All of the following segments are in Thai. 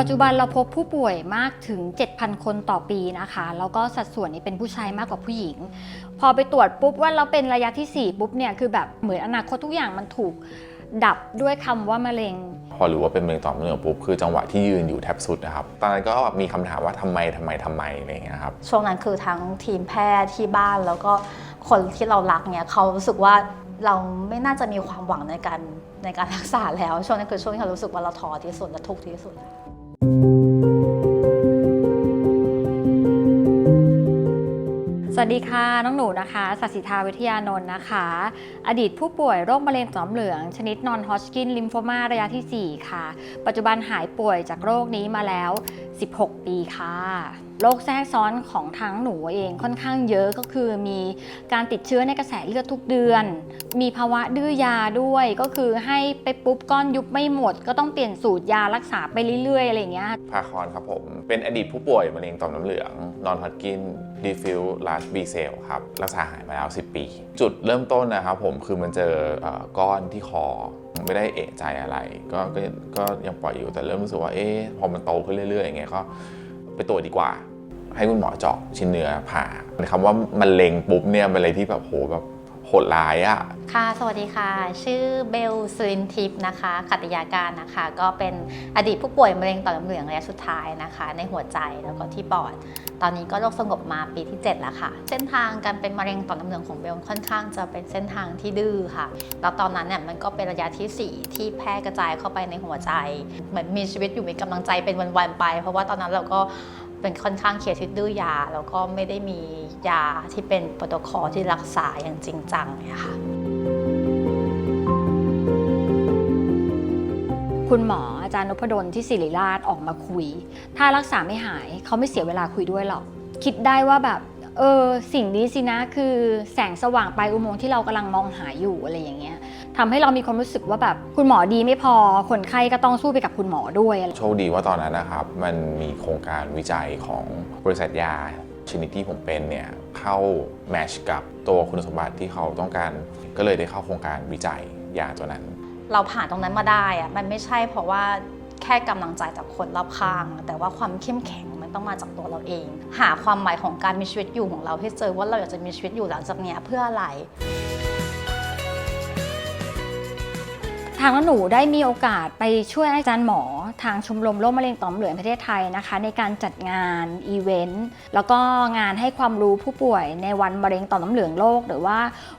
ปัจจุบันเราพบผู้ป่วยมากถึง 7,000 คนต่อปีนะคะ แล้วก็สัดส่วนนี้เป็นผู้ชายมากกว่าผู้หญิง พอไปตรวจปุ๊บว่าเราเป็นระยะทีสี่ 4 ปุ๊บเนี่ยคือแบบเหมือนอนาคตทุกอย่างมันถูกดับด้วยคำว่ามะเร็ง พอรู้ว่าเป็นมะเร็งต่อมน้ำเหลืองปุ๊บคือจังหวะที่ยืนอยู่แทบสุดนะครับตอนนั้นก็แบบมีคำถามว่าทำไมทำไมทำไมอะไรอย่างเงี้ยครับ ช่วงนั้นคือทั้งทีมแพทย์ที่บ้านแล้วก็คนที่เรารักเนี่ยเขารู้สึกว่าเราไม่น่าจะมีความหวังในการในการรักษาแล้ว ช่วงนั้นคือช่วงที่เรารู้สึกว่าเราท้อที่สุดและทุกข์ที่สุด สวัสดีค่ะน้องหนูนะคะสัสิธาวิทยานนท์นะคะ อดีตผู้ป่วยโรคมะเร็งต่อมเหลือง ชนิดนอนฮอชกินลิมโฟมาระยะทีสี่4 ค่ะ ปัจจุบันหายป่วยจากโรคนี้มาแล้ว 16 ปีค่ะโรคแทรกซ้อนของทั้งหนูเองค่อนข้างเยอะก็คือมีการติดเชื้อในกระแสเลือดทุกเดือน มีภาวะดื้อยาด้วย ก็คือให้ไปปุ๊บก้อนยุบไม่หมด ก็ต้องเปลี่ยนสูตรยารักษาไปเรื่อยๆอะไรอย่างเงี้ยภาคอนครับผม เป็นอดีตผู้ป่วยมะเร็งต่อมน้ำเหลือง นอนฮอ g กินดีฟิวลาร์ B เซลครับ รักษาหายมาแล้ว 10 ปี จุดเริ่มต้นนะครับผมคือมันเจอเอ่อก้อนที่คอไม่ได้เอะใจอะไร ก็ก็ก็ยังปล่อยอยู่แต่เริ่มรู้สึกว่าเอ๊ะพอมันโตขึ้นเรื่อยๆอย่างเงี้ยก็ ไปตรวจดีกว่า ให้คุณหมอเจาะชิ้นเนื้อผ่าคำว่ามันเล็งปุ๊บเนี่ยเป็นอะไรที่แบบโหแบบ โหดร้ายอะค่ะ สวัสดีค่ะ ชื่อเบลสุรินทิพย์นะคะ ขัตยาการนะคะ ก็เป็นอดีตผู้ป่วยมะเร็งต่อมน้ำเหลืองระยะสุดท้ายนะคะ ในหัวใจแล้วก็ที่ปอด ตอนนี้ก็โรคสงบมาปีที่ 7 แล้วค่ะ เส้นทางการเป็นมะเร็งต่อมน้ำเหลืองของเบลค่อนข้างจะเป็นเส้นทางที่ดื้อค่ะ แล้วตอนนั้นเนี่ยมันก็เป็นระยะทีสี่4 ที่แพร่กระจายเข้าไปในหัวใจ เหมือนมีชีวิตอยู่มีกำลังใจเป็นวันๆไป เพราะว่าตอนนั้นเราก็ เป็นค่อนข้างเครียดที่ดื้อยา แล้วก็ไม่ได้มียาที่เป็นโปรโตคอลที่รักษาอย่างจริงจังเนี่ยค่ะคุณหมออาจารย์นพดลที่ศิริราชออกมาคุย ถ้ารักษาไม่หายเขาไม่เสียเวลาคุยด้วยหรอก คิดได้ว่าแบบ เออ สิ่งนี้สินะคือแสงสว่างปลายอุโมงค์ที่เรากำลังมองหาอยู่อะไรอย่างเงี้ย ทำให้เรามีความรู้สึกว่าแบบคุณหมอดีไม่พอคนไข้ก็ต้องสู้ไปกับคุณหมอด้วยอะไรโชคดีว่าตอนนั้นนะครับ มันมีโครงการวิจัยของบริษัทยาชนิดที่ผมเป็นเนี่ยเข้าแมชกับตัวคุณสมบัติที่เขาต้องการ ก็เลยได้เข้าโครงการวิจัยยาตัวนั้น เราผ่านตรงนั้นมาได้อะมันไม่ใช่เพราะว่าแค่กำลังใจจากคนรอบข้าง แต่ว่าความเข้มแข็งมันต้องมาจากตัวเราเอง หาความหมายของการมีชีวิตอยู่ของเราให้เจอว่าเราอยากจะมีชีวิตอยู่หลังจากเนี้ยเพื่ออะไรางหนูได้มีโอกาสไปช่วยอาจารย์หมอ ทางชมรมโรคมะเร็งต่อมเหลืองประเทศไทยนะคะ ในการจัดงานอีเวนต์แล้วก็งานให้ความรู้ผู้ป่วยในวันมะเร็งต่อมน้ำเหลืองโลก หรือว่า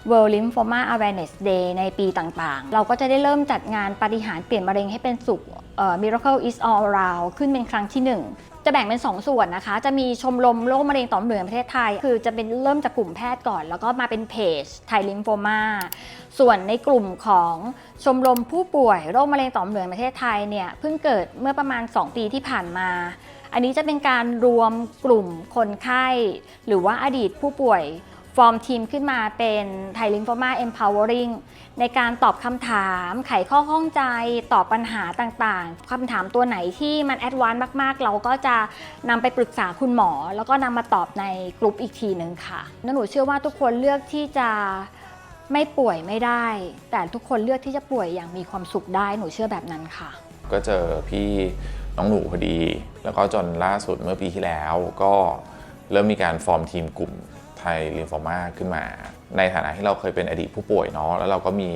World Lymphoma Awareness Day ในปีต่างๆ เราก็จะได้เริ่มจัดงานปฏิหารเปลี่ยนมะเร็งให้เป็นสุขเอ่อ Miracle is all around ขึ้นเป็นครั้งที่หนึ่ง จะแบ่งเป็น 2 ส่วนนะคะ จะมีชมรมโรคมะเร็งต่อมเหลืองประเทศไทย คือจะเป็นเริ่มจากกลุ่มแพทย์ก่อน แล้วก็มาเป็นเพจไทยลิมโฟมาส่วนในกลุ่มของชมรมผู้ป่วยโรคมะเร็งต่อมเหลืองประเทศไทยเนี่ยเพิ่งเกิดเมื่อประมาณ 2 ปีที่ผ่านมา อันนี้จะเป็นการรวมกลุ่มคนไข้ หรือว่าอดีตผู้ป่วย ฟอร์มทีมขึ้นมาเป็นไทยลิมโฟมา empowering ในการตอบคำถาม ไขข้อข้องใจ ตอบปัญหาต่างๆคำถามตัวไหนที่มันแอดวานซ์มากๆ เราก็จะนำไปปรึกษาคุณหมอ แล้วก็นำมาตอบในกลุ่มอีกทีหนึ่งค่ะแล้วหนูเชื่อว่าทุกคนเลือกที่จะไม่ป่วยไม่ได้ แต่ทุกคนเลือกที่จะป่วยอย่างมีความสุขได้หนูเชื่อแบบนั้นค่ะ ก็เจอพี่น้องหนูพอดี แล้วก็จนล่าสุดเมื่อปีที่แล้วก็เริ่มมีการฟอร์มทีมกลุ่ม ไทยลิมฟอมาขึ้นมา ในฐานะที่เราเคยเป็นอดีตผู้ป่วยเนาะแล้วเราก็มี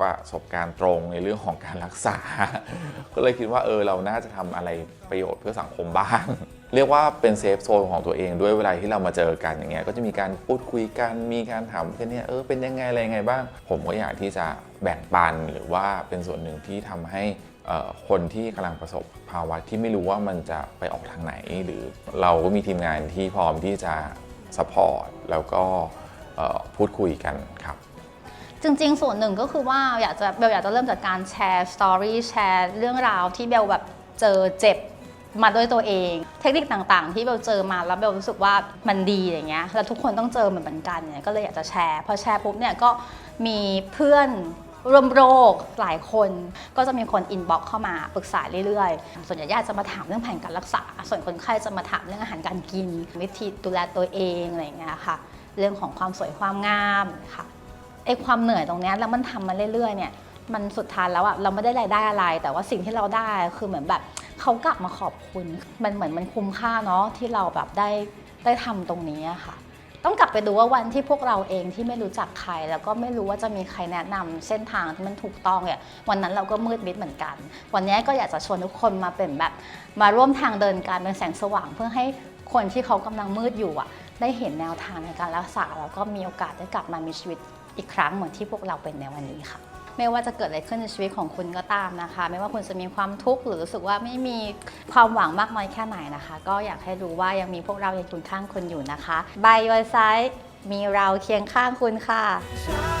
ประสบการณ์ตรงในเรื่องของการรักษา ก็เลยคิดว่าเออเราน่าจะทำอะไรประโยชน์เพื่อสังคมบ้าง เรียกว่าเป็นเซฟโซนของตัวเองด้วยเวลาที่เรามาเจอกันอย่างเงี้ยก็จะมีการพูดคุยกันมีการถามกันเนี่ยเออเป็นยังไงอะไรยังไงบ้าง ผมก็อยากที่จะแบ่งปันหรือว่าเป็นส่วนหนึ่งที่ทำให้คนที่กำลังประสบภาวะที่ไม่รู้ว่ามันจะไปออกทางไหน หรือเราก็มีทีมงานที่พร้อมที่จะ สปอร์ตแล้วก็พูดคุยกันครับจริงๆ ส่วนหนึ่งก็คือว่าอยากจะเบลอยากจะเริ่มจากการแชร์สตอรี่แชร์เรื่องราวที่เบลแบบเจอเจ็บมาด้วยตัวเอง เทคนิคต่างๆ ที่เบลเจอมาแล้วเบลรู้สึกว่ามันดีอย่างเงี้ยแล้วทุกคนต้องเจอเหมือนกันเนี่ยก็เลยอยากจะแชร์พอแชร์ปุ๊บเนี่ยก็มีเพื่อน ร่วมโรคหลายคนก็จะมีคนอินบ็อกเข้ามาปรึกษาเรื่อยๆ ส่วนใหญ่ญาติจะมาถามเรื่องแผนการรักษา ส่วนคนไข้จะมาถามเรื่องอาหารการกิน วิธีดูแลตัวเองอะไรอย่างเงี้ยค่ะ เรื่องของความสวยความงามค่ะไอความเหนื่อยตรงเนี้ยแล้วมันทำมาเรื่อยๆเนี่ยมันสุดท้ายแล้วอะเราไม่ได้รายได้อะไร แต่ว่าสิ่งที่เราได้คือเหมือนแบบเขากลับมาขอบคุณ มันเหมือนมันคุ้มค่าเนาะที่เราแบบได้ได้ทำตรงนี้ค่ะ ต้องกลับไปดูว่าวันที่พวกเราเองที่ไม่รู้จักใคร แล้วก็ไม่รู้ว่าจะมีใครแนะนำเส้นทางที่มันถูกต้องเนี่ยวันนั้นเราก็มืดมิดเหมือนกัน วันนี้ก็อยากจะชวนทุกคนมาเป็นแบบ มาร่วมทางเดินการเป็นแสงสว่างเพื่อให้คนที่เขากำลังมืดอยู่อะ ได้เห็นแนวทางในการรักษาแล้วก็มีโอกาสได้กลับมามีชีวิตอีกครั้งเหมือนที่พวกเราเป็นในวันนี้ค่ะ ไม่ว่าจะเกิดอะไรขึ้นในชีวิตของคุณก็ตามนะคะ ไม่ว่าคุณจะมีความทุกข์หรือรู้สึกว่าไม่มีความหวังมากน้อยแค่ไหนนะคะ ก็อยากให้รู้ว่ายังมีพวกเรายังคุณข้างคุณอยู่นะคะ By your side มีเราเคียงข้างคุณค่ะ